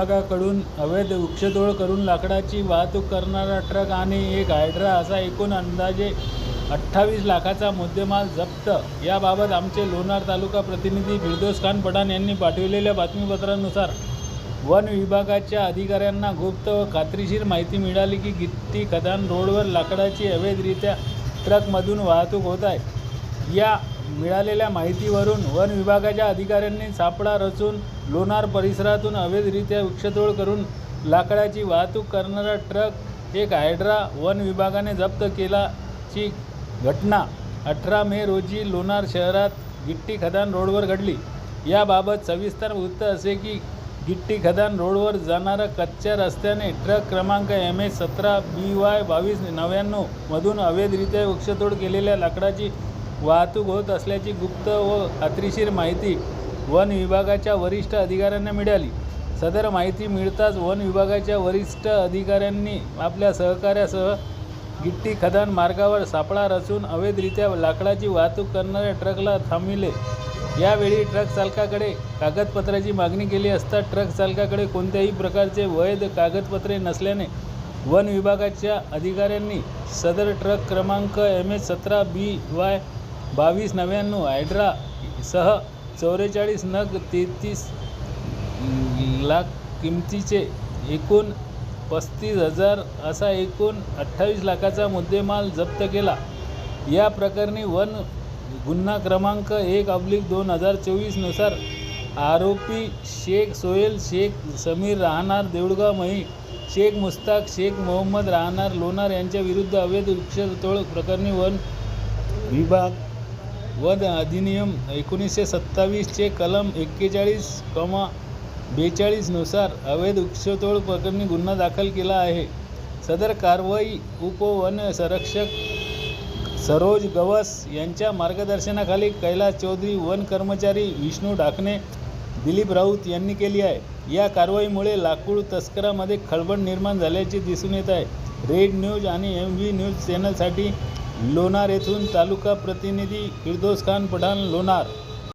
विभागाकडून अवैध वृक्षतोड करून लाकडाची वाहतूक करणारा ट्रक आणि एक हायड्रा असा एकूण अंदाजे अठ्ठावीस लाखाचा मुद्देमाल जप्त. याबाबत आमचे लोणार तालुका प्रतिनिधी फिरदोस खान पठाण यांनी पाठविलेल्या बातमीपत्रानुसार वन विभागाच्या अधिकाऱ्यांना गुप्त व खात्रीशीर माहिती मिळाली की गिट्टी खदान रोडवर लाकडाची अवैधरित्या ट्रकमधून वाहतूक होत आहे. या मिळालेल्या माहितीवरून वन विभागाच्या अधिकाऱ्यांनी सापळा रचून लोणार परिसरातून अवैधरित्या वृक्षतोड करून लाकडाची वाहतूक करणारा ट्रक एक हायड्रा वन विभागाने जप्त केलाची घटना अठरा मे रोजी लोणार शहरात गिट्टी खदान रोडवर घडली. याबाबत सविस्तर वृत्त असे की गिट्टी खदान रोडवर जाणारा कच्च्या रस्त्याने ट्रक क्रमांक एम एच सतरा बी वाय बावीस नव्याण्णवमधून अवैधरित्या वृक्षतोड केलेल्या लाकडाची वाहतूक होत असल्याची गुप्त व खात्रीशीर माहिती वन विभागाच्या वरिष्ठ अधिकाऱ्यांना मिळाली. सदर माहिती मिळताच वन विभागाच्या वरिष्ठ अधिकाऱ्यांनी आपल्या सहकार्यासह गिट्टी खदान मार्गावर सापळा रचून अवैधरित्या लाकडाची वाहतूक करणाऱ्या ट्रकला थांबविले. यावेळी ट्रक चालकाकडे कागदपत्राची मागणी केली असता ट्रक चालकाकडे कोणत्याही प्रकारचे वैध कागदपत्रे नसल्याने वन विभागाच्या अधिकाऱ्यांनी सदर ट्रक क्रमांक एम एच सतरा बी वाय बावीस नव्याण्णव हायड्रा सह चौवेचाळीस नग तेहतीस लाख किमतीचे एकूण पस्तीस हजार असा एकूण अठ्ठावीस लाखाचा मुद्देमाल जप्त केला. या प्रकरणी वन गुन्हा क्रमांक एक अब्लिक दोन हजार चोवीसनुसार आरोपी शेख सोहेल शेख समीर राहणार देऊळगाव मही शेख मुस्ताक शेख मोहम्मद राहणार लोणार यांच्या विरुद्ध अवैध वृक्षतोड प्रकरणी वन विभाग वन अधिनियम एकोणीसशे सत्तावीसचे कलम एक्केचाळीस कमा बेचाळीसनुसार अवैध वृक्षतोड प्रकरणी गुन्हा दाखल केला आहे. सदर कारवाई उपवन संरक्षक सरोज गवस यांच्या मार्गदर्शनाखाली कैलास चौधरी वन कर्मचारी विष्णू ढाकणे दिलीप राऊत यांनी केली आहे. या कारवाईमुळे लाकूड तस्करामध्ये खळबळ निर्माण झाल्याचे दिसून येत आहे. रेड न्यूज आणि एम व्ही न्यूज चॅनलसाठी लोणार येथून तालुका प्रतिनिधी फिरदोस खान पठाण लोणार.